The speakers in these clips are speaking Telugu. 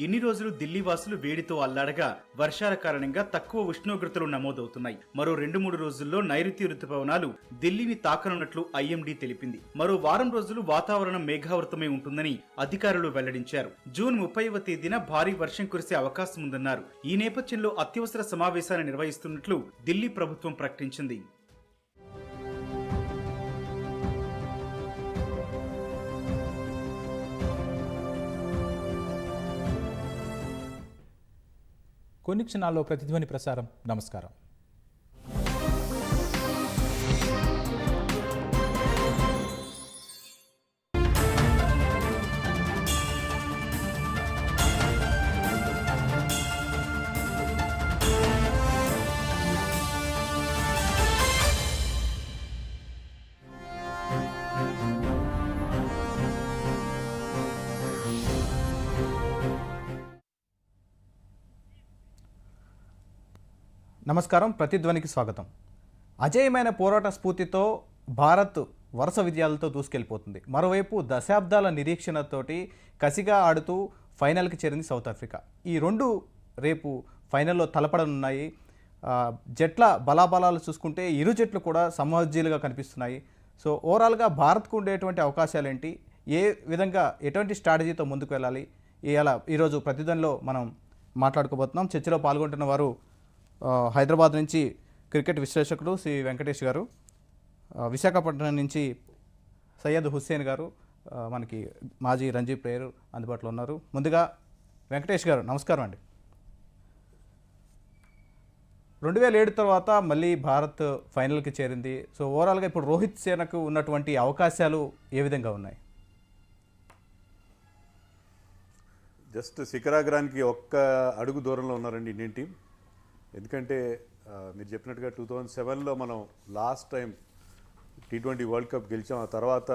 ఇన్ని రోజులు ఢిల్లీ వాసులు వేడితో అల్లాడగా వర్షాల కారణంగా తక్కువ ఉష్ణోగ్రతలు నమోదవుతున్నాయి. మరో రెండు మూడు రోజుల్లో నైరుతి రుతుపవనాలు ఢిల్లీని తాకనున్నట్లు ఐఎండీ తెలిపింది. మరో వారం రోజులు వాతావరణం మేఘావృతమై ఉంటుందని అధికారులు వెల్లడించారు. జూన్ ముప్పైవ తేదీన భారీ వర్షం కురిసే అవకాశం ఉందన్నారు ఈ నేపథ్యంలో అత్యవసర సమావేశాన్ని నిర్వహిస్తున్నట్లు ఢిల్లీ ప్రభుత్వం ప్రకటించింది. కొన్ని క్షణాల్లో ప్రతిధ్వని ప్రసారం. నమస్కారం. నమస్కారం ప్రతిధ్వనికి స్వాగతం. అజేయమైన పోరాట స్ఫూర్తితో భారత్ వరుస విజయాలతో దూసుకెళ్ళిపోతుంది. మరోవైపు దశాబ్దాల నిరీక్షణతోటి కసిగా ఆడుతూ ఫైనల్కి చేరింది సౌత్ ఆఫ్రికా. ఈ రెండు రేపు ఫైనల్లో తలపడనున్నాయి. జట్ల బలాబలాలు చూసుకుంటే ఇరు జట్లు కూడా సమోజ్జీలుగా కనిపిస్తున్నాయి. సో ఓవరాల్గా భారత్కు ఉండేటువంటి అవకాశాలు ఏంటి ఏ విధంగా ఎటువంటి స్ట్రాటజీతో ముందుకు వెళ్ళాలి? ఇలా ఈరోజు ప్రతిధ్వనిలో మనం మాట్లాడుకోబోతున్నాం. చర్చలో పాల్గొంటున్న వారు హైదరాబాద్ నుంచి క్రికెట్ విశ్లేషకుడు శ్రీ వెంకటేష్ గారు విశాఖపట్నం నుంచి సయ్యద్ హుస్సేన్ గారు మనకి మాజీ రంజీ ప్లేయర్ అందుబాటులో ఉన్నారు. ముందుగా వెంకటేష్ గారు నమస్కారం అండి. రెండు వేల ఏడు తర్వాత మళ్ళీ భారత్ ఫైనల్కి చేరింది. సో ఓవరాల్గా ఇప్పుడు రోహిత్ సేనకు ఉన్నటువంటి అవకాశాలు ఏ విధంగా ఉన్నాయి? జస్ట్ శిఖరాగ్రానికి ఒక్క అడుగు దూరంలో ఉన్నారండి ఇండియన్ టీం. ఎందుకంటే మీరు చెప్పినట్టుగా టూ థౌజండ్ సెవెన్లో మనం last time T twenty world cup గెలిచాం. ఆ తర్వాత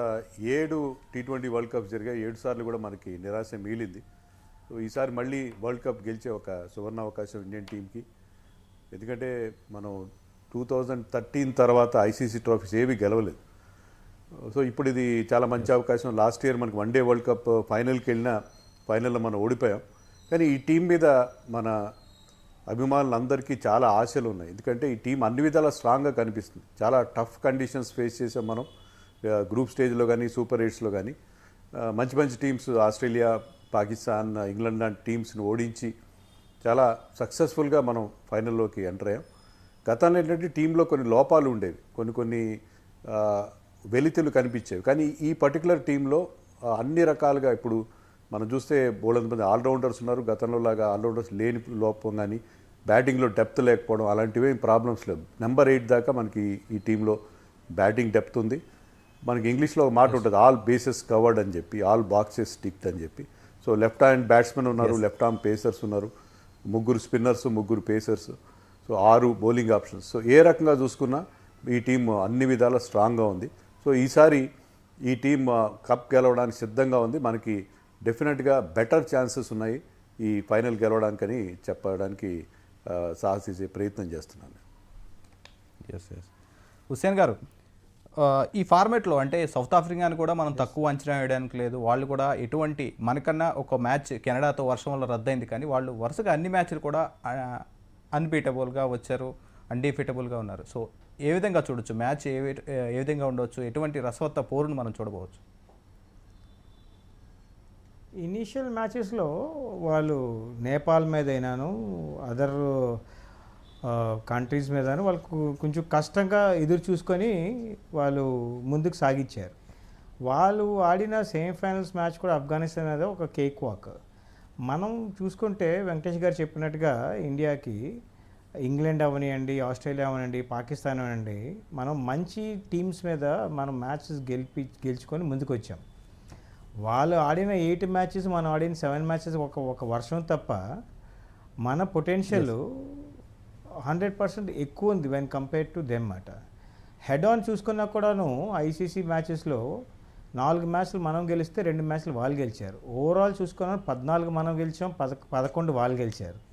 ఏడు టీ ట్వంటీ వరల్డ్ కప్ జరిగాయి. ఏడు సార్లు కూడా మనకి నిరాశ మిగిలింది. సో ఈసారి మళ్ళీ వరల్డ్ కప్ గెలిచే ఒక సువర్ణ అవకాశం ఇండియన్ టీంకి ఎందుకంటే మనం టూ థౌజండ్ థర్టీన్ తర్వాత ఐసీసీ ట్రోఫీస్ ఏవి గెలవలేదు. సో ఇప్పుడు ఇది చాలా మంచి అవకాశం. లాస్ట్ ఇయర్ మనకి వన్ డే వరల్డ్ కప్ ఫైనల్కి వెళ్ళినా ఫైనల్లో మనం ఓడిపోయాం. కానీ ఈ టీం మీద మన అభిమానులందరికీ చాలా ఆశలు ఉన్నాయి ఎందుకంటే ఈ టీం అన్ని విధాలా స్ట్రాంగ్గా కనిపిస్తుంది. చాలా టఫ్ కండిషన్స్ ఫేస్ చేసాం మనం. గ్రూప్ స్టేజ్లో కానీ సూపర్ ఎయిట్స్లో కానీ. మంచి మంచి టీమ్స్ ఆస్ట్రేలియా పాకిస్తాన్ ఇంగ్లాండ్ లాంటి టీమ్స్ని ఓడించి చాలా సక్సెస్ఫుల్గా మనం ఫైనల్లోకి ఎంటర్ అయ్యాం. గతంలో ఏంటంటే టీంలో కొన్ని లోపాలు ఉండేవి. కొన్ని కొన్ని వెలితులు కనిపించేవి. కానీ ఈ పర్టికులర్ టీంలో అన్ని రకాలుగా ఇప్పుడు మనం చూస్తే బోలంత మంది ఆల్రౌండర్స్ ఉన్నారు. గతంలో లాగా ఆల్రౌండర్స్ లేని లోపం కానీ బ్యాటింగ్లో డెప్త్ లేకపోవడం అలాంటివి ప్రాబ్లమ్స్ లేవు. నెంబర్ ఎయిట్ దాకా మనకి ఈ టీంలో బ్యాటింగ్ డెప్త్ ఉంది. మనకి ఇంగ్లీష్లో ఒక మాట ఉంటుంది ఆల్ బేసెస్ కవర్డ్ అని చెప్పి ఆల్ బాక్సెస్ స్టిక్డ్ అని చెప్పి. సో లెఫ్ట్ హ్యాండ్ బ్యాట్స్మెన్ ఉన్నారు లెఫ్ట్ ఆర్మ్ పేసర్స్ ఉన్నారు ముగ్గురు స్పిన్నర్స్ ముగ్గురు పేసర్స్ సో ఆరు బౌలింగ్ ఆప్షన్స్ సో ఏ రకంగా చూసుకున్నా ఈ టీం అన్ని విధాల స్ట్రాంగ్గా ఉంది. సో ఈసారి ఈ టీం కప్ గెలవడానికి సిద్ధంగా ఉంది. మనకి డెఫినెట్గా బెటర్ ఛాన్సెస్ ఉన్నాయి ఈ ఫైనల్ గెలవడానికని చెప్పడానికి సాహసించే ప్రయత్నం చేస్తున్నాను ఎస్ ఎస్ హుస్సేన్ గారు ఈ ఫార్మేట్లో అంటే సౌత్ ఆఫ్రికాని కూడా మనం తక్కువ అంచనా వేయడానికి లేదు. వాళ్ళు కూడా ఎటువంటి మనకన్నా ఒక మ్యాచ్ కెనడాతో వర్షం వల్ల రద్దయింది కానీ వాళ్ళు వరుసగా అన్ని మ్యాచ్లు కూడా అన్బీటబుల్గా వచ్చారు అన్డిఫీటబుల్గా ఉన్నారు. సో ఏ విధంగా చూడొచ్చు? మ్యాచ్ ఏ ఏ విధంగా ఉండొచ్చు? ఎటువంటి రసవత్త పోరును మనం చూడవచ్చు ఇనీషియల్ మ్యాచెస్లో వాళ్ళు నేపాల్ మీద అయినాను అదర్ కంట్రీస్ మీద వాళ్ళకు కొంచెం కష్టంగా ఎదురు చూసుకొని వాళ్ళు ముందుకు సాగించారు. వాళ్ళు ఆడిన సెమీఫైనల్స్ మ్యాచ్ కూడా ఆఫ్ఘనిస్తాన్ అనేది ఒక కేక్ వాక్. మనం చూసుకుంటే వెంకటేష్ గారు చెప్పినట్టుగా ఇండియాకి ఇంగ్లాండ్ అవనివ్వండి ఆస్ట్రేలియా అవనండి పాకిస్తాన్ అవనండి మనం మంచి టీమ్స్ మీద మనం మ్యాచెస్ గెలిపి గెలుచుకొని ముందుకు వచ్చాం వాళ్ళు ఆడిన ఎయిట్ మ్యాచెస్ మనం ఆడిన సెవెన్ మ్యాచెస్ ఒక ఒక వర్షం తప్ప మన పొటెన్షియల్ హండ్రెడ్ పర్సెంట్ ఎక్కువ ఉంది వెన్ కంపేర్ టు దెమ్ అట. హెడ్ ఆన్ చూసుకున్నా కూడాను ఐసీసీ మ్యాచెస్లో నాలుగు మ్యాచ్లు మనం గెలిస్తే రెండు మ్యాచ్లు వాళ్ళు గెలిచారు. ఓవరాల్ చూసుకున్నా పద్నాలుగు మనం గెలిచాం పద పదకొండు వాళ్ళు గెలిచారు.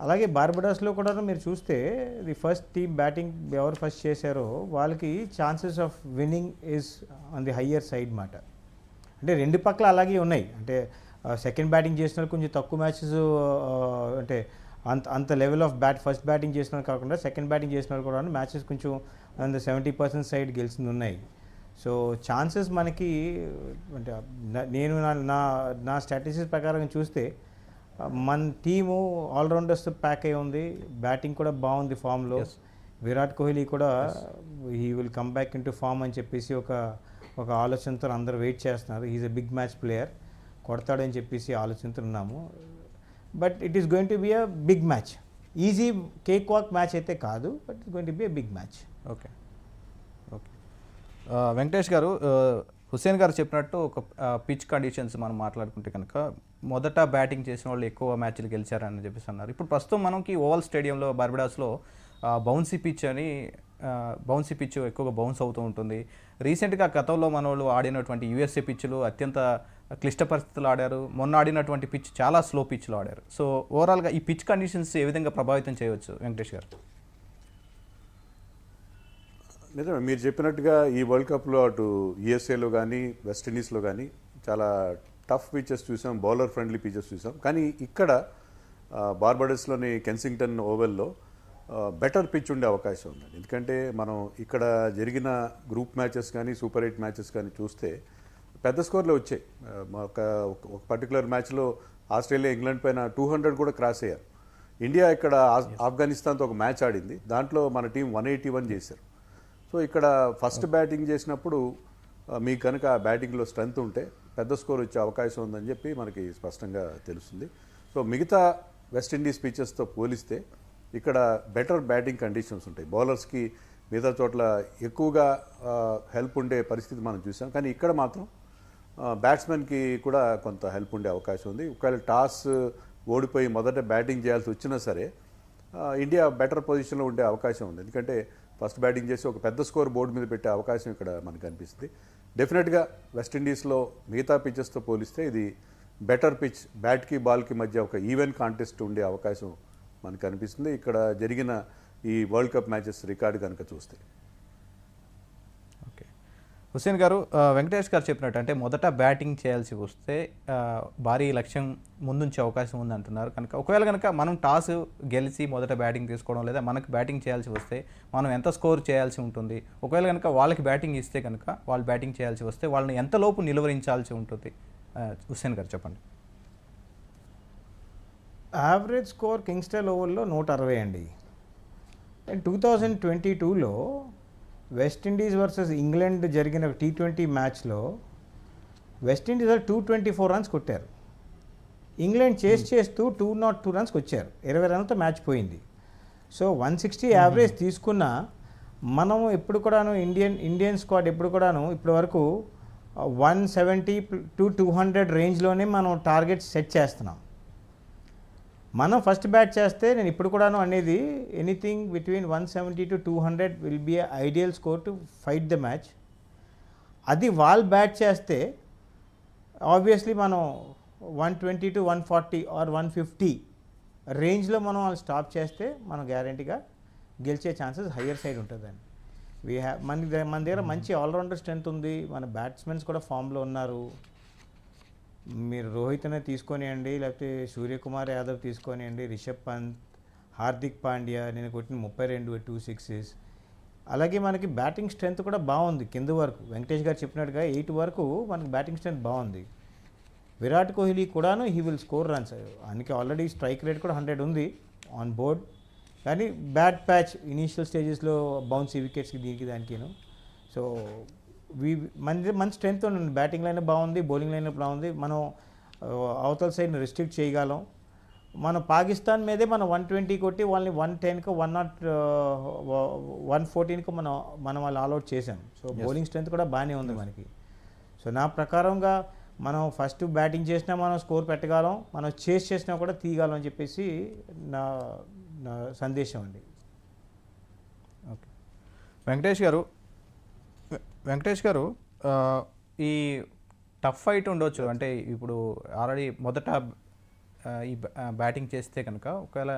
అలాగే బార్బడాస్లో కూడా మీరు చూస్తే ది ఫస్ట్ టీమ్ బ్యాటింగ్ ఎవరు ఫస్ట్ చేశారో వాళ్ళకి chances of winning is on the higher side మాట. అంటే రెండు పక్కల అలాగే ఉన్నాయి. అంటే సెకండ్ బ్యాటింగ్ చేసిన కొంచెం తక్కువ మ్యాచెస్ అంటే అంత అంత level of bat first batting చేసిన కాకుండా సెకండ్ బ్యాటింగ్ చేసిన కూడా మ్యాచెస్ కొంచెం అంత సెవెంటీ పర్సెంట్ సైడ్ గెలిచింది ఉన్నాయి సో ఛాన్సెస్ మనకి అంటే నేను నా నా స్ట్రాటజీస్ ప్రకారం చూస్తే మన టీము ఆల్రౌండర్స్ ప్యాక్ అయి ఉంది. బ్యాటింగ్ కూడా బాగుంది ఫామ్లో విరాట్ కోహ్లీ కూడా he will come back in to form అని చెప్పేసి ఒక ఒక ఆలోచనతో అందరూ వెయిట్ చేస్తున్నారు. Is a big match player కొడతాడని చెప్పేసి ఆలోచనతో ఉన్నాము. But it is going to be a big match easy cake walk match అయితే కాదు but it going to be a big match okay okay Venkatesh garu uh, Hussain Hussain గారు చెప్పినట్టు ఒక uh, పిచ్ కండిషన్స్ మనం మాట్లాడుకుంటే కనుక మొదట బ్యాటింగ్ చేసిన వాళ్ళు ఎక్కువ మ్యాచ్లు గెలిచారని చెప్పేసి అన్నారు. ఇప్పుడు ప్రస్తుతం మనకి ఓవల్ స్టేడియంలో బర్బిడాస్లో బౌన్సీ పిచ్ అని బౌన్సీ పిచ్ ఎక్కువగా బౌన్స్ అవుతూ ఉంటుంది. రీసెంట్గా గతంలో మన వాళ్ళు ఆడినటువంటి యూఎస్ఏ పిచ్లు అత్యంత క్లిష్ట పరిస్థితులు ఆడారు. మొన్న ఆడినటువంటి పిచ్ చాలా స్లో పిచ్లో ఆడారు. సో ఓవరాల్గా ఈ పిచ్ కండిషన్స్ ఏ విధంగా ప్రభావితం చేయవచ్చు? వెంకటేష్ గారు. నిజమే. మీరు చెప్పినట్టుగా ఈ వరల్డ్ కప్లో అటు యుఎస్ఏలో కానీ వెస్టిండీస్లో కానీ చాలా టఫ్ పిచెస్ చూసాం బౌలర్ ఫ్రెండ్లీ పిచెస్ చూసాం. కానీ ఇక్కడ బార్బడస్లోని కెన్సింగ్టన్ ఓవెల్లో బెటర్ పిచ్ ఉండే అవకాశం ఉంది ఎందుకంటే మనం ఇక్కడ జరిగిన గ్రూప్ మ్యాచెస్ కానీ సూపర్ ఎయిట్ మ్యాచెస్ కానీ చూస్తే పెద్ద స్కోర్లు వచ్చాయి. ఒక ఒక పర్టికులర్ మ్యాచ్లో ఆస్ట్రేలియా ఇంగ్లాండ్ పైన టూ హండ్రెడ్ కూడా క్రాస్ అయ్యారు. ఇండియా ఇక్కడ ఆఫ్ఘనిస్తాన్తో ఒక మ్యాచ్ ఆడింది. దాంట్లో మన టీం వన్ ఎయిటీ వన్ చేశారు. సో ఇక్కడ ఫస్ట్ బ్యాటింగ్ చేసినప్పుడు మీ మీకు కనుక బ్యాటింగ్లో స్ట్రెంత్ ఉంటే పెద్ద స్కోర్ వచ్చే అవకాశం ఉందని చెప్పి మనకి స్పష్టంగా తెలుస్తుంది. సో మిగతా వెస్టిండీస్ పిచెస్తో పోలిస్తే ఇక్కడ బెటర్ బ్యాటింగ్ కండిషన్స్ ఉంటాయి. బౌలర్స్కి మిగతా చోట్ల ఎక్కువగా హెల్ప్ ఉండే పరిస్థితి మనం చూసాం. కానీ ఇక్కడ మాత్రం బ్యాట్స్మెన్కి కూడా కొంత హెల్ప్ ఉండే అవకాశం ఉంది. ఒకవేళ టాస్ ఓడిపోయి మొదట బ్యాటింగ్ చేయాల్సి వచ్చినా సరే ఇండియా బెటర్ పొజిషన్లో ఉండే అవకాశం ఉంది. ఎందుకంటే ఫస్ట్ బ్యాటింగ్ చేసి ఒక పెద్ద స్కోర్ బోర్డు మీద పెట్టే అవకాశం ఇక్కడ మనకు అనిపిస్తుంది. డెఫినెట్గా వెస్టిండీస్లో మిగతా పిచ్చెస్తో పోలిస్తే ఇది బెటర్ పిచ్ బ్యాట్కి బాల్కి మధ్య ఒక ఈవెన్ కాంటెస్ట్ ఉండే అవకాశం మనకు అనిపిస్తుంది ఇక్కడ జరిగిన ఈ వరల్డ్ కప్ మ్యాచెస్ రికార్డు కనుక చూస్తే. ఓకే. హుస్సేన్ గారు వెంకటేష్ గారు చెప్పినట్టు అంటే మొదట బ్యాటింగ్ చేయాల్సి వస్తే భారీ లక్ష్యం ముందుంచే అవకాశం ఉంది అంటున్నారు కనుక ఒకవేళ కనుక మనం టాస్ గెలిచి మొదట బ్యాటింగ్ తీసుకోవడం లేదా మనకు బ్యాటింగ్ చేయాల్సి వస్తే మనం ఎంత స్కోర్ చేయాల్సి ఉంటుంది. ఒకవేళ కనుక వాళ్ళకి బ్యాటింగ్ ఇస్తే కనుక వాళ్ళు బ్యాటింగ్ చేయాల్సి వస్తే వాళ్ళని ఎంతలోపు నిలువరించాల్సి ఉంటుంది. హుస్సేన్ గారు చెప్పండి. యావరేజ్ స్కోర్ కింగ్స్టన్ ఓవర్లో నూట అరవై అండి. అండ్ టూ థౌజండ్ ట్వంటీ టూలో వెస్టిండీస్ వర్సెస్ ఇంగ్లాండ్ జరిగిన టీ ట్వంటీ మ్యాచ్లో వెస్టిండీస్ వాళ్ళు టూ ట్వంటీ ఫోర్ రన్స్ కొట్టారు ఇంగ్లాండ్ చేసి చేస్తూ టూ నాట్ టూ రన్స్కి వచ్చారు ఇరవై రన్లతో మ్యాచ్ పోయింది. సో వన్ సిక్స్టీ యావరేజ్ తీసుకున్న మనం ఎప్పుడు కూడాను ఇండియన్ ఇండియన్ స్క్వాడ్ ఎప్పుడు కూడాను ఇప్పటి వరకు one seventy to two hundred రేంజ్లోనే మనం టార్గెట్ సెట్ చేస్తున్నాం. మనం ఫస్ట్ బ్యాట్ చేస్తే నేను ఇప్పుడు కూడాను అనేది anything between one seventy to two hundred will be ideal score to fight the match అది వాళ్ళు బ్యాట్ చేస్తే ఆబ్వియస్లీ మనం one twenty to one forty or one fifty రేంజ్లో మనం వాళ్ళు స్టాప్ చేస్తే మనం గ్యారంటీగా గెలిచే ఛాన్సెస్ హయ్యర్ సైడ్ ఉంటుందండి. వీ హ్యా మన మన దగ్గర మంచి ఆల్రౌండర్ స్ట్రెంత్ ఉంది. మన బ్యాట్స్మెన్స్ కూడా ఫామ్లో ఉన్నారు. మీరు రోహిత్నే తీసుకొనియండి లేకపోతే సూర్యకుమార్ యాదవ్ తీసుకొనియండి రిషబ్ పంత్ హార్దిక్ పాండ్యా నేను కొట్టిన ముప్పై రెండు టూ సిక్సెస్ అలాగే మనకి బ్యాటింగ్ స్ట్రెంత్ కూడా బాగుంది కింద వరకు. వెంకటేష్ గారు చెప్పినట్టుగా ఎయిట్ వరకు మనకి బ్యాటింగ్ స్ట్రెంత్ బాగుంది. విరాట్ కోహ్లీ కూడాను హీ విల్ స్కోర్ రన్స్. ఆయనకి ఆల్రెడీ స్ట్రైక్ రేట్ కూడా హండ్రెడ్ ఉంది ఆన్ బోర్డ్. కానీ బ్యాట్ ప్యాచ్ ఇనీషియల్ స్టేజెస్లో బౌన్సీ వికెట్స్కి దీనికి దానికిను. సో వీ మన మన స్ట్రెంత్ ఉంది బ్యాటింగ్ లైన్ బాగుంది బౌలింగ్ లైన్ బాగుంది. మనం అవతల సైడ్ని రెస్ట్రిక్ట్ చేయగలం. మన పాకిస్తాన్ మీదే మనం వన్ ట్వంటీ కొట్టి వాళ్ళని వన్ టెన్కి వన్ నాట్ వన్ ఫోర్టీన్కి మనం మనం వాళ్ళు ఆల్అౌట్ చేసాం సో బౌలింగ్ స్ట్రెంత్ కూడా బాగానే ఉంది మనకి. సో నా ప్రకారంగా మనం ఫస్ట్ బ్యాటింగ్ చేసినా మనం స్కోర్ పెట్టగలం. మనం చేస్ చేసినా కూడా తీయగలం అని చెప్పేసి నా నా సందేశం అండి. ఓకే వెంకటేష్ గారు వెంకటేష్ గారు ఈ టఫ్ ఫైట్ ఉండొచ్చు. అంటే ఇప్పుడు ఆల్రెడీ మొదట ఈ బ్యాటింగ్ చేస్తే కనుక ఒకవేళ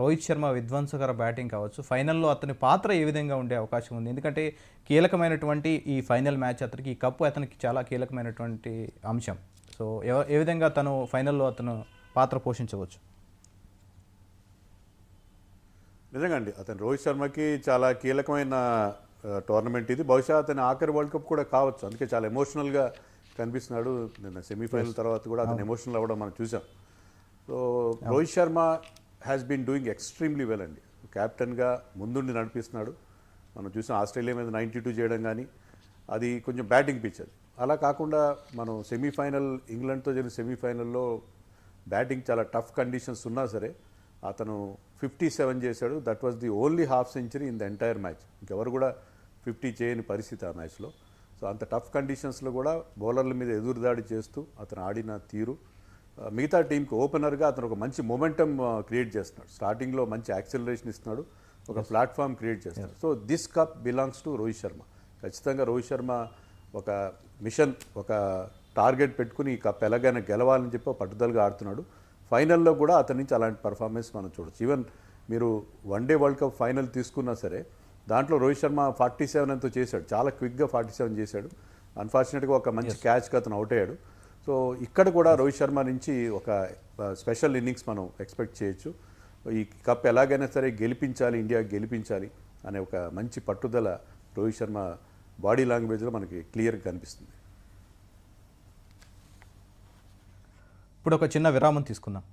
రోహిత్ శర్మ విధ్వంసకర బ్యాటింగ్ కావచ్చు ఫైనల్లో అతని పాత్ర ఏ విధంగా ఉండే అవకాశం ఉంది? ఎందుకంటే కీలకమైనటువంటి ఈ ఫైనల్ మ్యాచ్ అతనికి ఈ కప్పు అతనికి చాలా కీలకమైనటువంటి అంశం. సో ఏ విధంగా తను ఫైనల్లో అతను పాత్ర పోషించవచ్చు? నిజంగా అండి. అతను రోహిత్ శర్మకి చాలా కీలకమైన టోర్నమెంట్ ఇది. బహుశా అతని ఆఖరి వరల్డ్ కప్ కూడా కావచ్చు. అందుకే చాలా ఎమోషనల్గా కనిపిస్తున్నాడు. నిన్న సెమీఫైనల్ తర్వాత కూడా అతను ఎమోషనల్ అవ్వడం మనం చూసాం. So Rohit Sharma has been doing extremely well అండి. కెప్టెన్గా ముందుండి నడిపిస్తున్నాడు. మనం చూసాం ఆస్ట్రేలియా మీద నైంటీ టూ చేయడం కానీ అది కొంచెం బ్యాటింగ్ పిచ్ అది. అలా కాకుండా మనం సెమీఫైనల్ ఇంగ్లాండ్తో జరిగిన సెమీఫైనల్లో బ్యాటింగ్ చాలా టఫ్ కండిషన్స్ ఉన్నా సరే అతను ఫిఫ్టీ సెవెన్ చేశాడు. That was the only half century in the entire match ఇంకెవరు కూడా ఫిఫ్టీ చేయని పరిస్థితి ఆ మ్యాచ్లో. సో అంత టఫ్ కండిషన్స్లో కూడా బౌలర్ల మీద ఎదురుదాడి చేస్తూ అతను ఆడిన తీరు. మిగతా టీంకి ఓపెనర్గా అతను ఒక మంచి మొమెంటం క్రియేట్ చేస్తున్నాడు. స్టార్టింగ్లో మంచి యాక్సిలరేషన్ ఇస్తున్నాడు. ఒక ప్లాట్ఫామ్ క్రియేట్ చేస్తున్నాడు. So this cup belongs to Rohit Sharma. ఖచ్చితంగా రోహిత్ శర్మ ఒక మిషన్ ఒక టార్గెట్ పెట్టుకుని ఈ కప్ ఎలాగైనా గెలవాలని చెప్పి పట్టుదలగా ఆడుతున్నాడు. ఫైనల్లో కూడా అతని నుంచి అలాంటి పర్ఫార్మెన్స్ మనం చూడొచ్చు. ఈవెన్ మీరు one day world cup final తీసుకున్నా సరే దాంట్లో రోహిత్ శర్మ ఫార్టీ సెవెన్ ఎంతో చేశాడు. చాలా క్విక్గా ఫార్టీ సెవెన్ చేశాడు. అన్ఫార్చునేట్గా ఒక మంచి క్యాచ్కి అతను అవుట్ అయ్యాడు. సో ఇక్కడ కూడా రోహిత్ శర్మ నుంచి ఒక స్పెషల్ ఇన్నింగ్స్ మనం ఎక్స్పెక్ట్ చేయొచ్చు. ఈ కప్ ఎలాగైనా సరే గెలిపించాలి ఇండియా గెలిపించాలి అనే ఒక మంచి పట్టుదల రోహిత్ శర్మ బాడీ లాంగ్వేజ్లో మనకి క్లియర్గా కనిపిస్తుంది. ఇప్పుడు ఒక చిన్న విరామం తీసుకుందాం.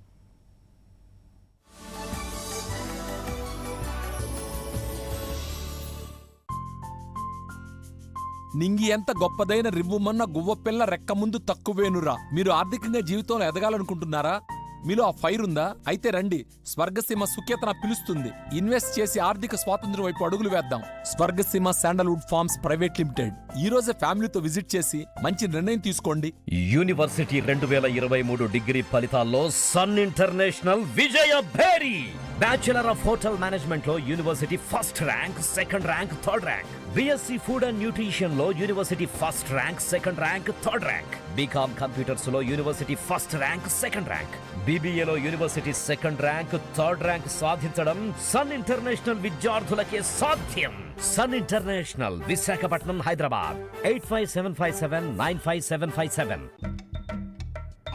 నింగి ఎంత గొప్పదైన రివ్వుమన్న గువ్వపిల్ల రెక్క ముందు తక్కువేనురా. మీరు ఆర్థికంగా జీవితంలో ఎదగాలనుకుంటున్నారా? మీలో ఆ ఫైర్ ఉందా? అయితే రండి. స్వర్గసీమ సుఖ్యతన పిలుస్తుంది. ఇన్వెస్ట్ చేసి ఆర్థిక స్వాతంత్ర్యం వైపు అడుగులు వేద్దాం. Swargaseema sandalwood farms private limited. ఈ రోజే ఫ్యామిలీతో విజిట్ చేసి మంచి నిర్ణయం తీసుకోండి. యూనివర్సిటీ రెండు వేల ఇరవై మూడు డిగ్రీ ఫలితాల్లో Sun international Vijaya భేరీ. Bachelor of hotel మేనేజ్మెంట్లో university first rank second rank third rank. BSc food and న్యూట్రిషన్లో university first rank second rank third rank BCom కంప్యూటర్స్లో university first rank second rank బీబీఏలో university second rank third rank సాధించడం సన్ ఇంటర్నేషనల్ విద్యార్థులకే సాధ్యం. Sun International Visakhapatnam Hyderabad. Eight five seven five seven nine five seven five seven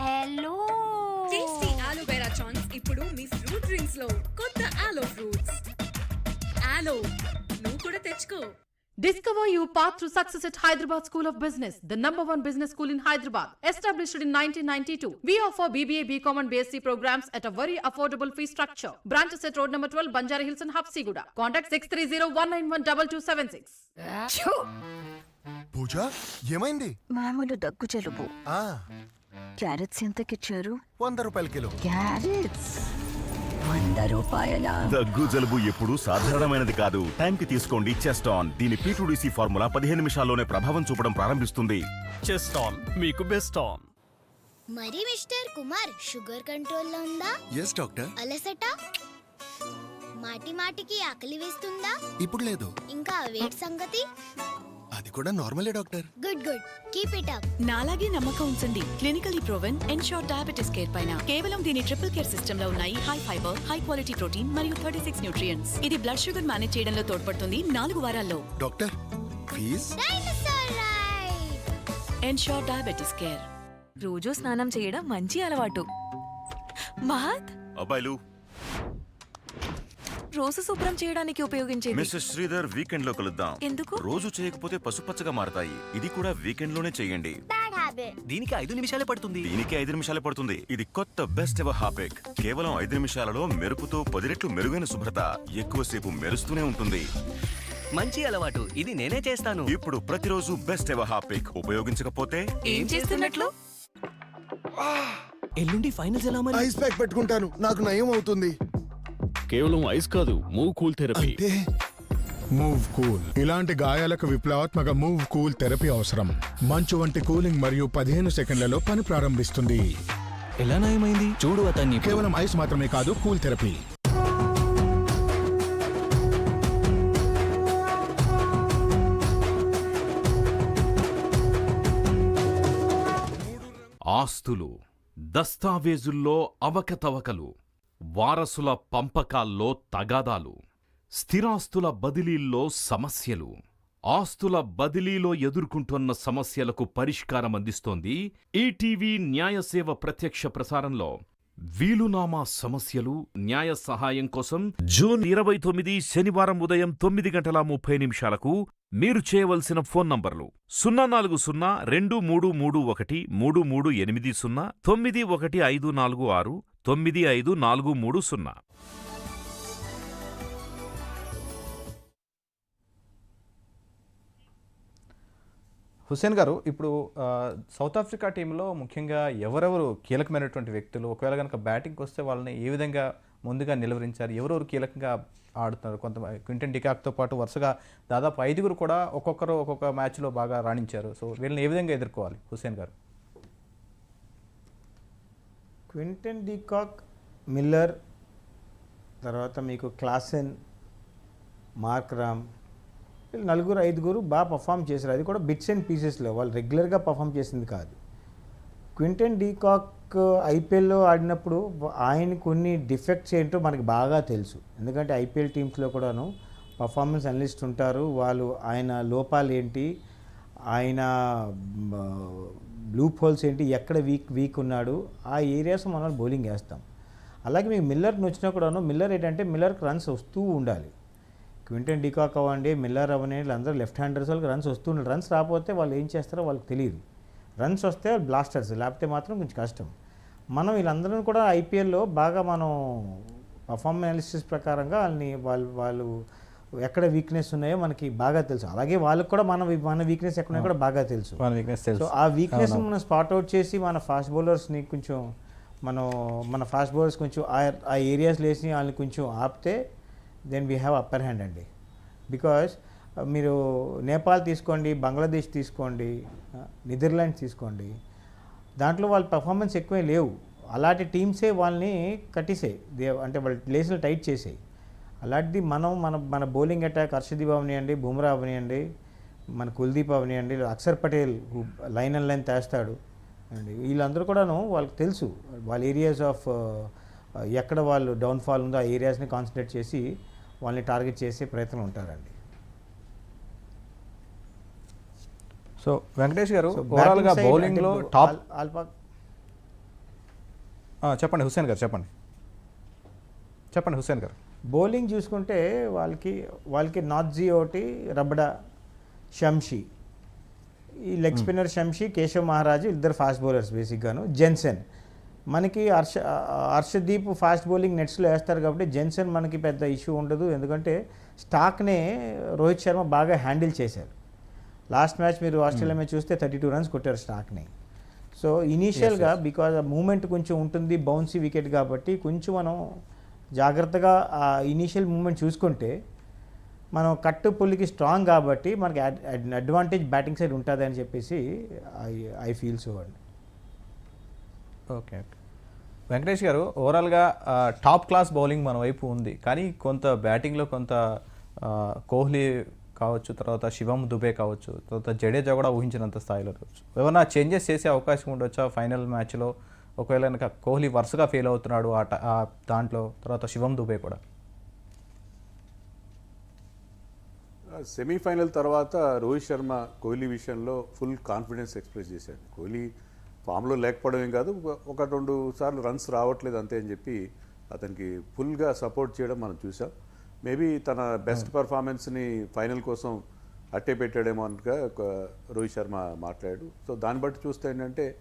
hello tasty aloe vera chance ఇప్పుడు మీ ఫ్రూట్ డ్రింక్స్లో కొత్త ఆలో ఫ్రూట్స్ ఆలో నువ్వు కూడా తెచ్చుకో. Discover your path to success at Hyderabad School of Business, the number one business school in Hyderabad. Established in 1992, we offer BBA, BCom and BSc programs at a very affordable fee structure. Branches at Road number 12, Banjara Hills and Hapsiguda. Contact 630-191-2276. పూజ ఏమైంది మామూలు దగ్గు జలుబు క్యారెట్స్ ఎంతకిచ్చారు వంద రూపాయల కిలో క్యారెట్స్ వంద రూపాయల. దగ్గు జలుబు ఎప్పుడు సాధారణమైనది కాదు. టైంకి తీసుకోండి చెస్టాన్ దీని పీటూడీసీ ఫార్ములా పదిహేను నిమిషాల్లోనే ప్రభావం చూపడం ప్రారంభిస్తుంది. చెస్టాన్ మీకు బెస్ట్ ఆన్. మరి మిస్టర్ కుమార్ షుగర్ కంట్రోల్లో ఉందా? Yes doctor. అలసట? మాటి మాటికి ఆకలి వేస్తుందా? ఇప్పుడు లేదు. ఇంకా వెయిట్ సంగతి? అది కూడా నార్మలే doctor. Good good. Keep it up నాలాగే నమ్మకం ఉంచండి. Clinically proven Ensure diabetes care పైన. కేవలం దీని ట్రిపుల్ కేర్ సిస్టమ్లో ఉన్నాయి. High fibre high quality protein మరియు థర్టీ సిక్స్ న్యూట్రియంట్స్ ఇది బ్లడ్ షుగర్ మేనేజ్ చేయడంలో తోడ్పడుతుంది నాలుగు వారాల్లో. డాక్టర్ రైడ్ ఎన్షోర్ డయాబెటిస్ కేర్ రోజు స్నానం చేయడం మంచి అలవాటు. మహత్! అబ్బాయిలు రోజు శుభ్రం చేయడానికి ఉపయోగించేది? మిస్టర్ శ్రీధర్ వీకెండ్లో కలుద్దాం. ఎందుకు? రోజు చేయకపోతే పసుపచ్చగా మారతాయి. ఇది కూడా వీకెండ్లోనే చేయండి. బ్యాడ్ హ్యాబిట్ దీనికి ఐదు నిమిషాలే పడుతుంది. దీనికి ఐదు నిమిషాలే పడుతుంది. ఇది కొత్త బెస్ట్ ఎవర్ హాపెక్ కేవలం ఐదు నిమిషాలలో మెరుపుతో పది రెట్లు మెరుగైన శుభ్రత ఎక్కువసేపు మెరుస్తూనే ఉంటుంది. మంచి అలవాటు. ఇది నేనే చేస్తాను. ఇప్పుడు ప్రతిరోజు బెస్ట్ ఎవర్ హాపెక్ ఉపయోగించకపోతే ఏం చేస్తున్నట్లు? ఎల్లుండి ఫైనల్స్ ఎలా మరి? ఐస్ ప్యాక్ పెట్టుకుంటాను. నాకు నయం అవుతుంది. కేవలం ఐస్ కాదు మూవ్ కూల్ థెరపీ అంటే మూవ్ కూల్ ఇలాంటి గాయాలకు విప్లవాత్మక మూవ్ కూల్ థెరపీ అవసరం. మంచు వంటి కూలింగ్ మరియు పదిహేను సెకండ్లలో పని ప్రారంభిస్తుంది. ఎలా నయమైంది? చూడు అతన్ని కేవలం ఐస్ మాత్రమే కాదు కూల్ థెరపీ ఆస్తులు దస్తావేజుల్లో అవకతవకలు. వారసుల పంపకాల్లో తగాదాలు స్థిరాస్తుల బదిలీల్లో సమస్యలు ఆస్తుల బదిలీలో ఎదుర్కొంటున్న సమస్యలకు పరిష్కారం అందిస్తోంది ఈటీవీ న్యాయసేవ ప్రత్యక్ష ప్రసారంలో. వీలునామా సమస్యలు న్యాయ సహాయం కోసం జూన్ ఇరవై తొమ్మిది శనివారం ఉదయం తొమ్మిది గంటల ముప్పై నిమిషాలకు మీరు చేయవలసిన ఫోన్ నంబర్లు సున్నా నాలుగు సున్నా రెండు మూడు మూడు ఒకటి మూడు మూడు ఎనిమిది సున్నా తొమ్మిది ఒకటి ఐదు నాలుగు ఆరు తొమ్మిది ఐదు నాలుగు మూడు సున్నా. హుసేన్ గారు ఇప్పుడు సౌత్ ఆఫ్రికా టీంలో ముఖ్యంగా ఎవరెవరు కీలకమైనటువంటి వ్యక్తులు ఒకవేళ కనుక బ్యాటింగ్కి వస్తే వాళ్ళని ఏ విధంగా ముందుగా నిలవరించారు ఎవరెవరు కీలకంగా ఆడుతున్నారు? కొంత క్వింటన్ డికాక్తో పాటు వరుసగా దాదాపు ఐదుగురు కూడా ఒక్కొక్కరు ఒక్కొక్క మ్యాచ్లో బాగా రాణించారు. సో వీళ్ళని ఏ విధంగా ఎదుర్కోవాలి హుసేన్ గారు? క్వింటన్ డీకాక్ మిల్లర్ తర్వాత మీకు క్లాసెన్ మార్క్ రామ్ వీళ్ళు నలుగురు ఐదుగురు బాగా పర్ఫామ్ చేశారు. అది కూడా బిట్స్ అండ్ పీసెస్లో వాళ్ళు రెగ్యులర్గా పర్ఫామ్ చేసింది కాదు. క్వింటన్ డీకాక్ ఐపీఎల్లో ఆడినప్పుడు ఆయన కొన్ని డిఫెక్ట్స్ ఏంటో మనకి బాగా తెలుసు. ఎందుకంటే ఐపీఎల్ టీమ్స్లో కూడాను పర్ఫార్మెన్స్ అనలిస్ట్ ఉంటారు. వాళ్ళు ఆయన లోపాలు ఏంటి ఆయన బ్లూ హోల్స్ ఏంటి ఎక్కడ వీక్ వీక్ ఉన్నాడు ఆ ఏరియాస్ మనం బౌలింగ్ వేస్తాం. అలాగే మీకు మిల్లర్ని వచ్చినా కూడాను మిల్లర్ ఏంటంటే మిల్లర్కి రన్స్ వస్తూ ఉండాలి. క్వింటన్ డికాక్ అవ్వండి మిల్లర్ అవ్వని అందరూ లెఫ్ట్ హ్యాండర్స్ వాళ్ళకి రన్స్ వస్తుండాలి రన్స్ రాకపోతే వాళ్ళు ఏం చేస్తారో వాళ్ళకి తెలియదు. రన్స్ వస్తే బ్లాస్టర్స్ లేకపోతే మాత్రం కొంచెం కష్టం. మనం వీళ్ళందరం కూడా ఐపీఎల్లో బాగా మనం పర్ఫార్మెన్స్ అనాలిసిస్ ప్రకారంగా వాళ్ళని వాళ్ళు వాళ్ళు ఎక్కడ వీక్నెస్ ఉన్నాయో మనకి బాగా తెలుసు. అలాగే వాళ్ళకి కూడా మన మన వీక్నెస్ ఎక్కడ కూడా బాగా తెలుసు. వాళ్ళ వీక్నెస్ తెలుసు. సో ఆ వీక్నెస్ మనం స్పాట్ అవుట్ చేసి మన ఫాస్ట్ బౌలర్స్ని కొంచెం మనం మన ఫాస్ట్ బౌలర్స్ కొంచెం ఆ ఏరియాస్ లేసి వాళ్ళని కొంచెం ఆపితే then we have upper hand అండి. బికాస్ మీరు నేపాల్ తీసుకోండి బంగ్లాదేశ్ తీసుకోండి నెదర్లాండ్స్ తీసుకోండి. దాంట్లో వాళ్ళ పర్ఫార్మెన్స్ ఎక్కువే లేవు. అలాంటి టీమ్సే వాళ్ళని కట్టేసాయి. దే అంటే వాళ్ళ ప్లేస్లు టైట్ చేసాయి. అలాంటిది మనం మన మన బౌలింగ్ అటాక్ హర్షదీప్ అవనియండి బుమ్రా అవనియండి మన Kuldeep అవనియండి Axar Patel line and line తెస్తాడు. అండి వీళ్ళందరూ కూడాను వాళ్ళకి తెలుసు. వాళ్ళ ఏరియాస్ ఆఫ్ ఎక్కడ వాళ్ళు డౌన్ఫాల్ ఉందో ఆ ఏరియాస్ని కాన్సన్ట్రేట్ చేసి వాళ్ళని టార్గెట్ చేసే ప్రయత్నం ఉంటారండి. సో వెంకటేష్ గారు ఓవరాల్గా బౌలింగ్లో టాప్ చెప్పండి హుసేన్ గారు చెప్పండి. చెప్పండి హుసేన్ గారు. బౌలింగ్ చూసుకుంటే వాళ్ళకి వాళ్ళకి నాత్జీ ఒకటి రబడా షంషి. ఈ లెగ్ స్పిన్నర్ షంషి కేశవ్ మహారాజు ఇద్దరు ఫాస్ట్ బౌలర్స్ బేసిక్గాను. జెన్సన్. మనకి హర్ష హర్షదీప్ ఫాస్ట్ బౌలింగ్ నెట్స్లో వేస్తారు కాబట్టి జెన్సన్ మనకి పెద్ద ఇష్యూ ఉండదు. ఎందుకంటే స్టాక్నే రోహిత్ శర్మ బాగా హ్యాండిల్ చేశారు. లాస్ట్ మ్యాచ్ మీరు ఆస్ట్రేలియా మ్యాచ్ చూస్తే థర్టీ టూ రన్స్ కొట్టారు స్టాక్ని. సో ఇనీషియల్గా బికాజ్ ఆ మూమెంట్ కొంచెం ఉంటుంది బౌన్సీ వికెట్ కాబట్టి కొంచెం మనం జాగ్రత్తగా ఆ ఇనీషియల్ మూమెంట్ చూసుకుంటే మనం కట్టు పుల్లికి స్ట్రాంగ్ కాబట్టి మనకి అడ్వాంటేజ్ బ్యాటింగ్ సైడ్ ఉంటుంది అని చెప్పేసి ఐ ఐ ఫీల్ సో అండి. Okay okay. వెంకటేష్ గారు ఓవరాల్గా టాప్ క్లాస్ బౌలింగ్ మన వైపు ఉంది. కానీ కొంత బ్యాటింగ్లో కొంత కోహ్లీ కావచ్చు తర్వాత శివం దుబే కావచ్చు తర్వాత జడేజా కూడా ఊహించినంత స్థాయిలో కావచ్చు. ఏమైనా చేంజెస్ చేసే అవకాశం ఉండొచ్చా? ఫైనల్ మ్యాచ్లో ఒకవేళ కనుక కోహ్లీ వరుసగా ఫెయిల్ అవుతున్నాడు ఆ దాంట్లో తర్వాత శివం దుబే కూడా. సెమీఫైనల్ తర్వాత రోహిత్ శర్మ కోహ్లీ విషయంలో ఫుల్ కాన్ఫిడెన్స్ ఎక్స్ప్రెస్ చేశాడు. కోహ్లీ ఫామ్లో లేకపోవడమే కాదు ఒక- రెండు సార్లు రన్స్ రావట్లేదు అంతే అని చెప్పి అతనికి ఫుల్గా సపోర్ట్ చేయడం మనం చూసాం. మేబీ తన బెస్ట్ పర్ఫార్మెన్స్ని ఫైనల్ కోసం అట్టే పెట్టాడేమో అనగా ఒక రోహిత్ శర్మ మాట్లాడాడు. సో దాన్ని బట్టి చూస్తే ఏంటంటే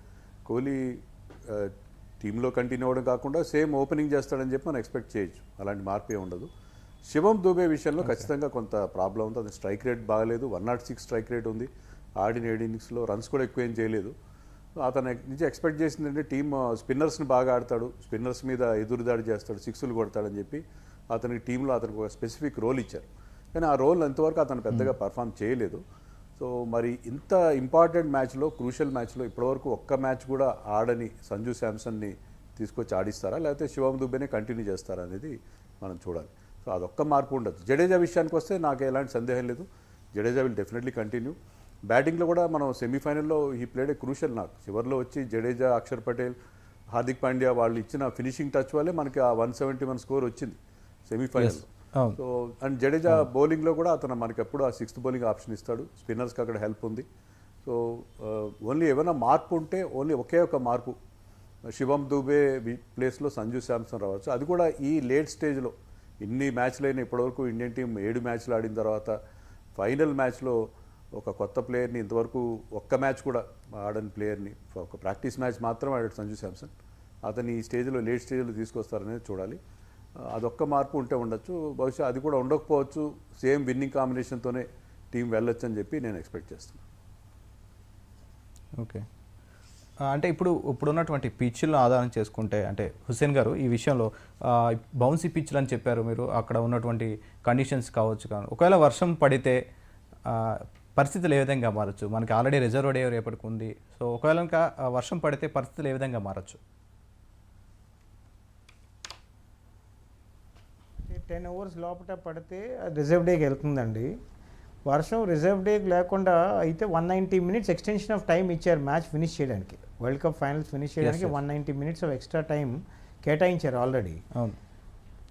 కోహ్లీ టీంలో కంటిన్యూ అవ్వడం కాకుండా సేమ్ ఓపెనింగ్ చేస్తాడని చెప్పి మనం ఎక్స్పెక్ట్ చేయొచ్చు. అలాంటి మార్పే ఉండదు. శివం దుబే విషయంలో ఖచ్చితంగా కొంత ప్రాబ్లం ఉంది. అతని స్ట్రైక్ రేట్ బాగలేదు. One nought six strike rate ఉంది. ఆడిన ఏడు ఇన్నింగ్స్లో రన్స్ కూడా ఎక్కువ ఏం చేయలేదు. అతను నుంచి ఎక్స్పెక్ట్ చేసింది అంటే టీమ్ స్పిన్నర్స్ని బాగా ఆడతాడు. స్పిన్నర్స్ మీద ఎదురుదాడి చేస్తాడు. సిక్స్లు కొడతాడని చెప్పి అతనికి టీంలో అతనికి ఒక స్పెసిఫిక్ రోల్ ఇచ్చారు. కానీ ఆ రోల్ ఎంతవరకు అతను పెద్దగా పర్ఫామ్ చేయలేదు. సో మరి ఇంత ఇంపార్టెంట్ మ్యాచ్లో క్రూషియల్ మ్యాచ్లో ఇప్పటివరకు ఒక్క మ్యాచ్ కూడా ఆడని సంజు శాంసన్ని తీసుకొచ్చి ఆడిస్తారా? లేకపోతే శివం దుబ్బేనే కంటిన్యూ చేస్తారా అనేది మనం చూడాలి. సో అదొక్క మార్పు ఉండదు. జడేజా విషయానికి వస్తే నాకు ఎలాంటి సందేహం లేదు. Jadeja will definitely continue. బ్యాటింగ్లో కూడా మనం సెమీఫైనల్లో ఈ ప్లేడే క్రూషియల్ నాకు. చివరిలో వచ్చి జడేజా అక్షర్ పటేల్ హార్దిక్ పాండ్యా వాళ్ళు ఇచ్చిన ఫినిషింగ్ టచ్ వల్లే మనకి ఆ వన్ సెవెంటీ వన్ స్కోర్ వచ్చింది సెమీఫైనల్ సో అండ్ జడేజా బౌలింగ్లో కూడా అతను మనకి ఎప్పుడు ఆ సిక్స్త్ బౌలింగ్ ఆప్షన్ ఇస్తాడు. స్పిన్నర్స్కి అక్కడ హెల్ప్ ఉంది. సో ఓన్లీ ఏమైనా మార్పు ఉంటే ఓన్లీ ఒకే ఒక మార్పు. శివం దూబే ప్లేస్లో సంజు శాంసన్ రావచ్చు. అది కూడా ఈ లేట్ స్టేజ్లో. ఇన్ని మ్యాచ్లు అయినా ఇప్పటివరకు ఇండియన్ టీం ఏడు మ్యాచ్లు ఆడిన తర్వాత ఫైనల్ మ్యాచ్లో ఒక కొత్త ప్లేయర్ని ఇంతవరకు ఒక్క మ్యాచ్ కూడా ఆడని ప్లేయర్ని ఒక ప్రాక్టీస్ మ్యాచ్ మాత్రం ఆడాడు సంజు శాంసన్. అతని ఈ స్టేజ్లో లేట్ స్టేజ్లో తీసుకొస్తారనేది చూడాలి. అదొక్క మార్పు ఉంటే ఉండొచ్చు. బహుశా అది కూడా ఉండకపోవచ్చు. సేమ్ విన్నింగ్ కాంబినేషన్తోనే టీం వెళ్ళొచ్చు అని చెప్పి నేను ఎక్స్పెక్ట్ చేస్తున్నాను ఓకే. అంటే ఇప్పుడు ఇప్పుడున్నటువంటి పిచ్లను ఆధారం చేసుకుంటే అంటే హుస్సేన్ గారు ఈ విషయంలో బౌన్సీ పిచ్లు అని చెప్పారు మీరు అక్కడ ఉన్నటువంటి కండిషన్స్ కావచ్చు కానీ ఒకవేళ వర్షం పడితే పరిస్థితులు ఏ విధంగా మారచ్చు? మనకి ఆల్రెడీ రిజర్వ్ డే రేపటికి ఉంది. సో ఒకవేళ ఇంకా వర్షం పడితే పరిస్థితులు ఏ విధంగా మారచ్చు? టెన్ అవర్స్ లోపల పడితే రిజర్వ్ డేకి వెళ్తుందండి. వర్షం రిజర్వ్ డేకి లేకుండా అయితే one ninety minutes extension of time ఇచ్చారు మ్యాచ్ ఫినిష్ చేయడానికి. వరల్డ్ కప్ ఫైనల్స్ ఫినిష్ చేయడానికి one ninety minutes of extra time కేటాయించారు ఆల్రెడీ. అవును.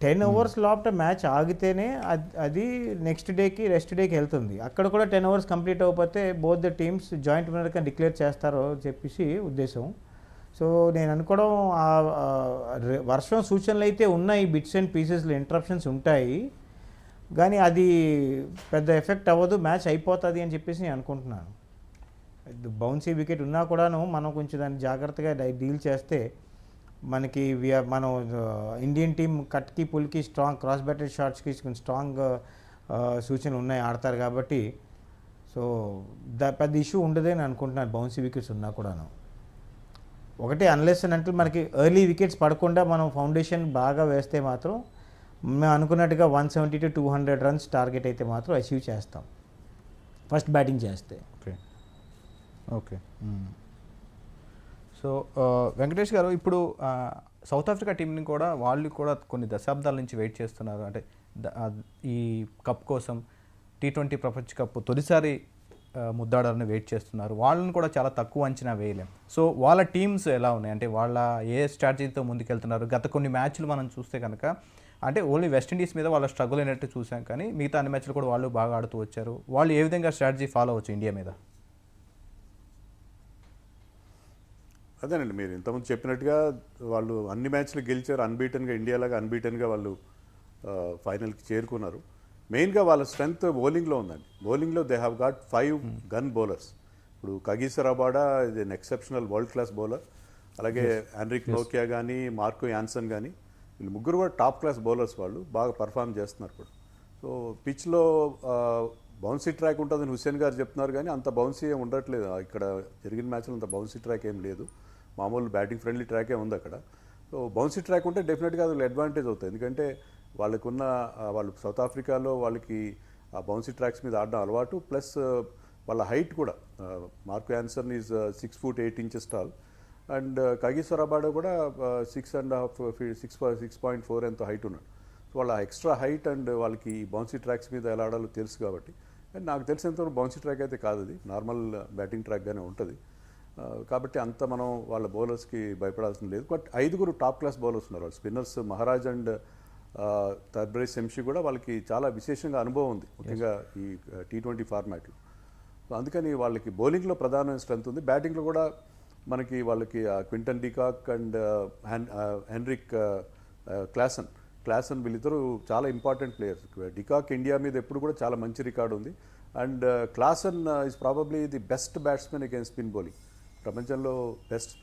టెన్ అవర్స్ లోపల మ్యాచ్ ఆగితేనే అది- అది నెక్స్ట్ డేకి రెస్ట్ డేకి వెళ్తుంది. అక్కడ కూడా టెన్ అవర్స్ కంప్లీట్ అవ్వకపోతే బోత్ ద టీమ్స్ జాయింట్ విన్నర్గా డిక్లేర్ చేస్తారో చెప్పేసి ఉద్దేశం. సో నేను అనుకోవడం ఆ- వర్షం సూచనలు అయితే ఉన్నాయి బిట్స్ అండ్ పీసెస్లో ఇంటరప్షన్స్ ఉంటాయి. కానీ అది పెద్ద ఎఫెక్ట్ అవ్వదు మ్యాచ్ అయిపోతుంది అని చెప్పేసి నేను అనుకుంటున్నాను. బౌన్సీ వికెట్ ఉన్నా కూడాను మనం కొంచెం దాన్ని జాగ్రత్తగా డై- డీల్ చేస్తే మనకి మనం ఇండియన్ టీం కట్కి పుల్కి స్ట్రాంగ్ క్రాస్ బ్యాటెడ్ షాట్స్కి స్ట్రాంగ్ సూచనలు ఉన్నాయి ఆడతారు కాబట్టి. సో ద పెద్ద ఇష్యూ ఉండదని అనుకుంటున్నాను బౌన్సీ వికెట్స్ ఉన్నా కూడాను. ఒకటి అన్లెస్ అంటే మనకి ఎర్లీ వికెట్స్ పడకుండా మనం ఫౌండేషన్ బాగా వేస్తే మాత్రం మేము అనుకున్నట్టుగా one seventy to two hundred runs target అయితే మాత్రం అచీవ్ చేస్తాం. ఫస్ట్ బ్యాటింగ్ చేస్తే. Okay okay so Venkatesh garu ఇప్పుడు సౌత్ ఆఫ్రికా టీంని కూడా వాళ్ళు కూడా కొన్ని దశాబ్దాల నుంచి వెయిట్ చేస్తున్నారు. అంటే ఈ కప్ కోసం టీ ట్వంటీ ప్రపంచ కప్ తొలిసారి ముద్దాడాలని వెయిట్ చేస్తున్నారు. వాళ్ళని కూడా చాలా తక్కువ అంచనా వేయలేం. సో వాళ్ళ టీమ్స్ ఎలా ఉన్నాయి? అంటే వాళ్ళ ఏ స్ట్రాటజీతో ముందుకెళ్తున్నారు? గత కొన్ని మ్యాచ్లు మనం చూస్తే కనుక అంటే ఓన్లీ వెస్టిండీస్ మీద వాళ్ళ స్ట్రగుల్ అయినట్టు చూసాం. కానీ మిగతా అన్ని మ్యాచ్లు కూడా వాళ్ళు బాగా ఆడుతూ వచ్చారు. వాళ్ళు ఏ విధంగా స్ట్రాటజీ ఫాలో అవచ్చు ఇండియా మీద? అదేనండి. మీరు ఇంతకుముందు చెప్పినట్టుగా వాళ్ళు అన్ని మ్యాచ్లు గెలిచారు. అన్బీటన్గా ఇండియాలాగా అన్బీటన్గా వాళ్ళు ఫైనల్కి చేరుకున్నారు. మెయిన్గా వాళ్ళ స్ట్రెంగ్త్ బౌలింగ్లో ఉందండి. బౌలింగ్లో they have got five gun bowlers ఇప్పుడు కగీసరాబాడా ఇది an exceptional world class bowler అలాగే ఆండ్రిక్ నోకియా కానీ మార్కో యాన్సన్ కానీ వీళ్ళు ముగ్గురు కూడా టాప్ క్లాస్ బౌలర్స్ వాళ్ళు బాగా పర్ఫామ్ చేస్తున్నారు కూడా సో పిచ్లో బౌన్సీ ట్రాక్ ఉంటుందని హుస్సేన్ గారు చెప్తున్నారు కానీ అంత బౌన్సీ ఏం ఉండట్లేదు. ఇక్కడ జరిగిన మ్యాచ్లో అంత బౌన్సీ ట్రాక్ ఏం లేదు. మామూలు బ్యాటింగ్ ఫ్రెండ్లీ ట్రాకే ఉంది అక్కడ. సో బౌన్సీ ట్రాక్ ఉంటే డెఫినెట్గా అది అడ్వాంటేజ్ అవుతుంది. ఎందుకంటే వాళ్ళకున్న వాళ్ళు సౌత్ ఆఫ్రికాలో వాళ్ళకి ఆ బౌన్సీ ట్రాక్స్ మీద ఆడడం అలవాటు. ప్లస్ వాళ్ళ హైట్ కూడా Mark Jansen is six foot eight inches tall. And Kagiso Rabada కూడా six and half six six point four ఎంతో హైట్ ఉన్నాడు. సో వాళ్ళ ఎక్స్ట్రా హైట్ అండ్ వాళ్ళకి బౌన్సీ ట్రాక్స్ మీద ఎలా ఆడాలో తెలుసు కాబట్టి. అండ్ నాకు తెలిసినంతవరకు బౌన్సీ ట్రాక్ అయితే కాదు అది. నార్మల్ బ్యాటింగ్ ట్రాక్గానే ఉంటుంది. కాబట్టి అంత మనం వాళ్ళ బౌలర్స్కి భయపడాల్సిన లేదు. బట్ ఐదుగురు టాప్ క్లాస్ బౌలర్స్ ఉన్నారు. వాళ్ళు spinners Maharaj and Tabraiz Shamsi కూడా వాళ్ళకి చాలా విశేషంగా అనుభవం ఉంది ముఖ్యంగా ఈ టీ ట్వంటీ ఫార్మాట్లో. సో అందుకని వాళ్ళకి బౌలింగ్లో ప్రధానమైన స్ట్రెంత్ ఉంది. బ్యాటింగ్లో కూడా మనకి వాళ్ళకి Quinton de Kock and Heinrich Klaasen. Klaasen వీళ్ళిద్దరూ చాలా ఇంపార్టెంట్ ప్లేయర్స్. డికాక్ ఇండియా మీద ఎప్పుడు కూడా చాలా మంచి రికార్డు ఉంది. And Klaasen is probably the best batsmen against spin bowling ప్రపంచంలో best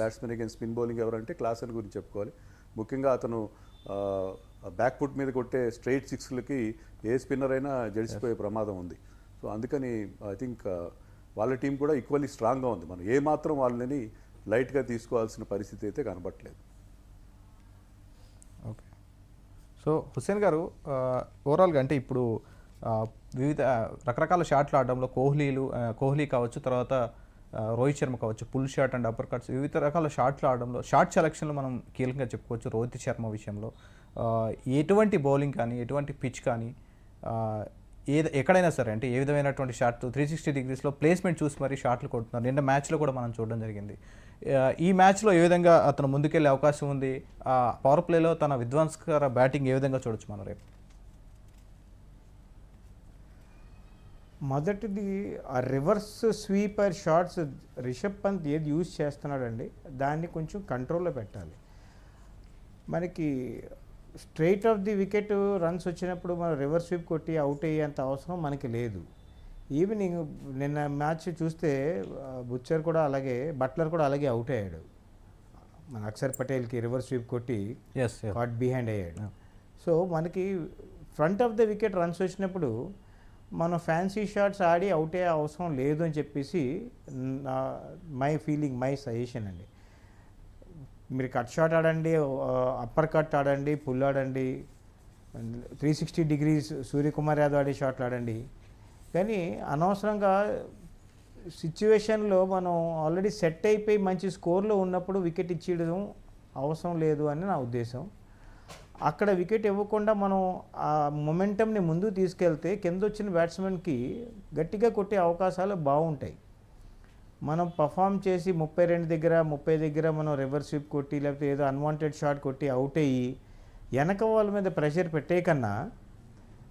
batsmen against spin bowling ఎవరంటే క్లాసన్ గురించి చెప్పుకోవాలి. ముఖ్యంగా అతను బ్యాక్ ఫుట్ మీద కొట్టే స్ట్రైట్ సిక్స్లకి ఏ స్పిన్నర్ అయినా జడిసిపోయే ప్రమాదం ఉంది. సో అందుకని ఐ థింక్ వాళ్ళ టీం కూడా ఈక్వల్లీ స్ట్రాంగ్గా ఉంది. మనం ఏ మాత్రం వాళ్ళని లైట్గా తీసుకోవాల్సిన పరిస్థితి అయితే కనబట్టలేదు ఓకే సో హుస్సేన్ గారు ఓవరాల్గా అంటే ఇప్పుడు వివిధ రకరకాల షాట్లు ఆడడంలో కోహ్లీలు కోహ్లీ కావచ్చు తర్వాత రోహిత్ శర్మ కావచ్చు pull shot and upper cuts వివిధ రకాల షాట్లు ఆడడంలో షార్ట్ సెలక్షన్లో మనం కీలకంగా చెప్పుకోవచ్చు రోహిత్ శర్మ విషయంలో. ఎటువంటి బౌలింగ్ కానీ ఎటువంటి పిచ్ కానీ ఏది ఎక్కడైనా సరే అంటే ఏ విధమైనటువంటి షాట్లు త్రీ సిక్స్టీ డిగ్రీస్లో ప్లేస్మెంట్ చూసి మరి షాట్లు కొడుతున్నారు. నిన్న మ్యాచ్లో కూడా మనం చూడడం జరిగింది. ఈ మ్యాచ్లో ఏ విధంగా అతను ముందుకెళ్ళే అవకాశం ఉంది? ఆ పవర్ ప్లేలో తన విధ్వంసకర బ్యాటింగ్ ఏ విధంగా చూడొచ్చు మనం రేపు? మొదటిది ఆ reverse sweeper shots Rishabh Pant ఏది యూజ్ చేస్తున్నాడండి దాన్ని కొంచెం కంట్రోల్లో పెట్టాలి. మనకి straight off the wicket runs వచ్చినప్పుడు మనం రివర్స్ స్వీప్ కొట్టి అవుట్ అయ్యేంత అవసరం మనకి లేదు. ఈవినింగ్ నిన్న మ్యాచ్ చూస్తే బుచ్చర్ కూడా అలాగే బట్లర్ కూడా అలాగే అవుట్ అయ్యాడు. మన అక్షర్ పటేల్కి రివర్స్ స్వీప్ కొట్టి కాట్ బిహైండ్ అయ్యాడు. సో మనకి front of the wicket runs వచ్చినప్పుడు మనం ఫ్యాన్సీ షాట్స్ ఆడి అవుట్ అయ్యే అవసరం లేదు అని చెప్పేసి నా మై ఫీలింగ్ మై సజెషన్ అండి. మీరు కట్ షాట్ ఆడండి అప్పర్ కట్ ఆడండి పుల్ ఆడండి three sixty degrees Suryakumar Yadav ఆడే షాట్లు ఆడండి. కానీ అనవసరంగా సిచ్యువేషన్లో మనం ఆల్రెడీ సెట్ అయిపోయి మంచి స్కోర్లో ఉన్నప్పుడు వికెట్ ఇచ్చేయడం అవసరం లేదు అని నా ఉద్దేశం. అక్కడ వికెట్ ఇవ్వకుండా మనం ఆ మొమెంటమ్ని ముందు తీసుకెళ్తే కింద వచ్చిన బ్యాట్స్మెన్కి గట్టిగా కొట్టే అవకాశాలు బాగుంటాయి. మనం పర్ఫామ్ చేసి ముప్పై రెండు దగ్గర ముప్పై దగ్గర మనం రివర్స్ స్విప్ కొట్టి లేకపోతే ఏదో అన్వాంటెడ్ షాట్ కొట్టి అవుట్ అయ్యి వెనక వాళ్ళ మీద ప్రెషర్ పెట్టే కన్నా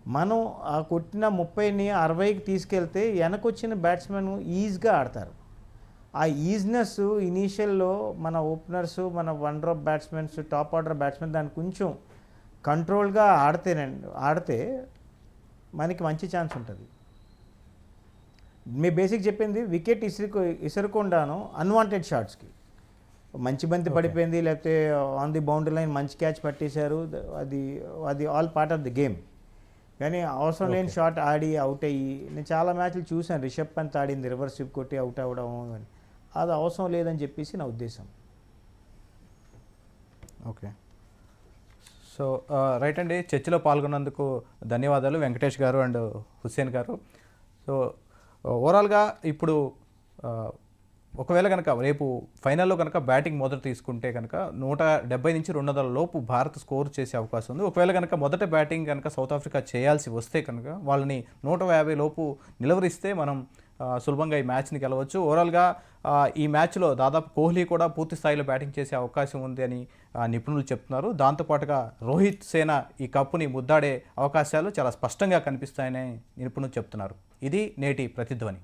మనం ఆ కొట్టిన ముప్పైని అరవైకి తీసుకెళ్తే వెనకొచ్చిన బ్యాట్స్మెన్ ఈజీగా ఆడతారు. ఆ ఈజినెస్ ఇనీషియల్లో మన ఓపెనర్స్ మన one drop batsmens top order batsmen దాన్ని కొంచెం కంట్రోల్గా ఆడితేనండి ఆడితే మనకి మంచి ఛాన్స్ ఉంటుంది. మీ బేసిక్ చెప్పింది వికెట్ ఇసురుకు ఇసురకుండాను అన్వాంటెడ్ షాట్స్కి మంచి బంతి పడిపోయింది లేకపోతే ఆన్ ది బౌండరీ లైన్ మంచి క్యాచ్ పట్టేశారు అది అది all part of the game కానీ అవసరం లేని షాట్ ఆడి అవుట్ అయ్యి నేను చాలా మ్యాచ్లు చూశాను. రిషబ్ పంత్ ఆడింది రివర్స్ స్విప్ కొట్టి అవుట్ అవ్వడం అని. అది అవసరం లేదని చెప్పేసి నా ఉద్దేశం. ఓకే. సో రైట్ అండి. చర్చలో పాల్గొన్నందుకు ధన్యవాదాలు వెంకటేష్ గారు అండ్ హుస్సేన్ గారు. సో ఓవరాల్గా ఇప్పుడు ఒకవేళ కనుక రేపు ఫైనల్లో కనుక బ్యాటింగ్ మొదట తీసుకుంటే కనుక నూట డెబ్బై నుంచి రెండు వందల లోపు భారత్ స్కోర్ చేసే అవకాశం ఉంది. ఒకవేళ కనుక మొదట బ్యాటింగ్ కనుక సౌత్ ఆఫ్రికా చేయాల్సి వస్తే కనుక వాళ్ళని నూట యాభై లోపు నిలవరిస్తే మనం సులభంగా ఈ మ్యాచ్ని గెలవచ్చు. ఓవరాల్గా ఈ మ్యాచ్లో దాదాపు కోహ్లీ కూడా పూర్తి స్థాయిలో బ్యాటింగ్ చేసే అవకాశం ఉంది అని నిపుణులు చెప్తున్నారు. దాంతోపాటుగా రోహిత్ సేన ఈ కప్పుని ముద్దాడే అవకాశాలు చాలా స్పష్టంగా కనిపిస్తాయని నిపుణులు చెప్తున్నారు. ఇది నేటి ప్రతిధ్వని.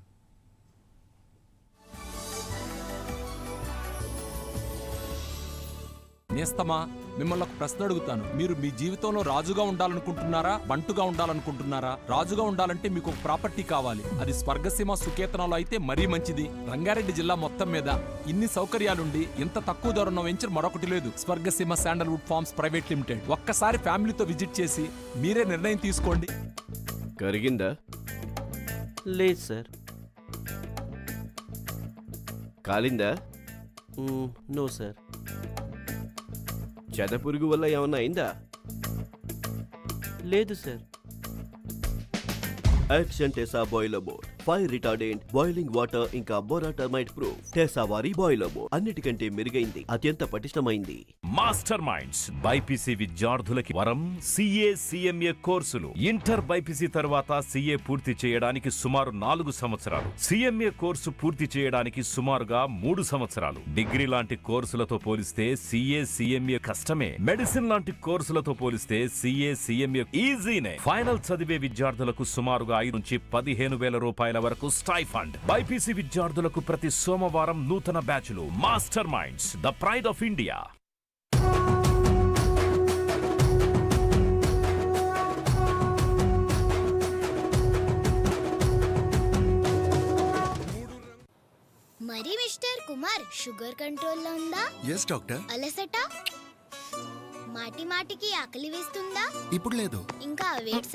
నేస్తమా? మిమ్మల్ని ఒక ప్రశ్న అడుగుతాను. మీరు మీ జీవితంలో రాజుగా ఉండాలనుకుంటున్నారా? బంటుగా ఉండాలనుకుంటున్నారా? రాజుగా ఉండాలంటే మీకు ఒక ప్రాపర్టీ కావాలి. అది స్వర్గసీమ సుకేతనంలో అయితే మరీ మంచిది. రంగారెడ్డి జిల్లా మొత్తం మీద ఇన్ని సౌకర్యాలుండి ఇంత తక్కువ ధరన్న వెంచర్ మరొకటి లేదు. Swargaseema sandalwood farms private limited. ఒక్కసారి ఫ్యామిలీతో విజిట్ చేసి మీరే నిర్ణయం తీసుకోండి. కరిగిందా? లేదు సార్. కాలిందా? No sir. చెదపురుగు వల్ల ఏమన్నా అయిందా? లేదు sir. Action Tesa board fire retardant boiling water ఇంకా బోరా టర్మైట్ ప్రూఫ్ టెసా వారి బాయిలర్ అన్నిటికంటే మెరుగైంది. అత్యంత పటిష్టమైంది. మాస్టర్ మైండ్స్ బైపీసీ విద్యార్థులకి వరం సిఏ సిఎంఏ కోర్సులు. ఇంటర్ బైపీసీ తర్వాత సిఏ పూర్తి చేయడానికి సుమారు నాలుగు సంవత్సరాలు. సిఎంఏ కోర్సు పూర్తి చేయడానికి సుమారుగా మూడు సంవత్సరాలు. డిగ్రీ లాంటి కోర్సులతో పోలిస్తే సిఏ సిఎంఏ కష్టమే. మెడిసిన్ లాంటి కోర్సులతో పోలిస్తే సిఏ సిఎంఏ ఈజీనే. ఫైనల్ చదివే విద్యార్థులకు సుమారుగా ఐదు నుంచి పదిహేను వేల రూపాయలు వరకు స్టైఫండ్ బైపీసీ విద్యార్థులకు ప్రతి సోమవారం నూతన బ్యాచ్లు. Master Minds the pride of India. మరి మిస్టర్ కుమార్ షుగర్ కంట్రోల్లో ఉందా? Yes doctor. అలసట? మాటి మాటికి ఆకలి వేస్తుందా? ఇప్పుడు లేదు. ఇంకా వెయిట్